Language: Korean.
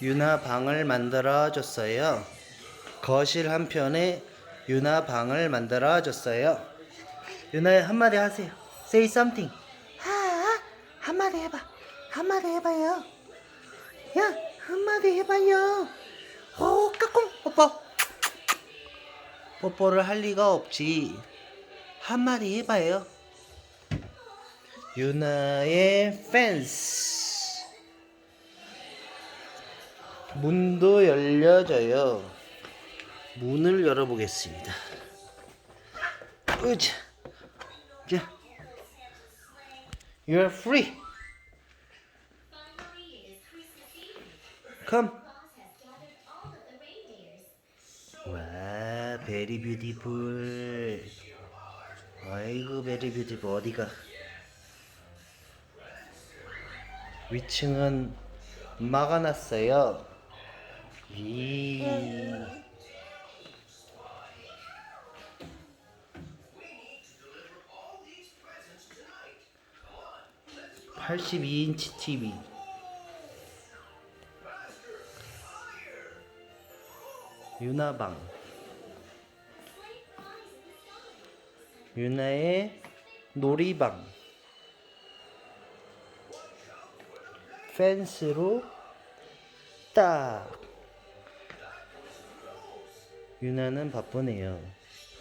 유나 방을 만들어 줬어요. 거실 한편에 유나 방을 만들어 줬어요. 유나 한마디 하세요. Say something. 하 한마디 해봐. 한마디 해봐요. 야 한마디 해봐요. 오 까꿍 뽀뽀. 뽀뽀를 할 리가 없지. 한마디 해봐요. 유나의 펜스. 문도 열려져요. 문을 열어보겠습니다. 으자. 자. You're free. Come. 와, 베리 뷰티풀. 아이고, 베리 뷰티풀 어디가? 위층은 막아놨어요. 이. 82인치 TV. 유나방. 유나의 놀이방. 펜스로 딱. 유나는 바쁘네요.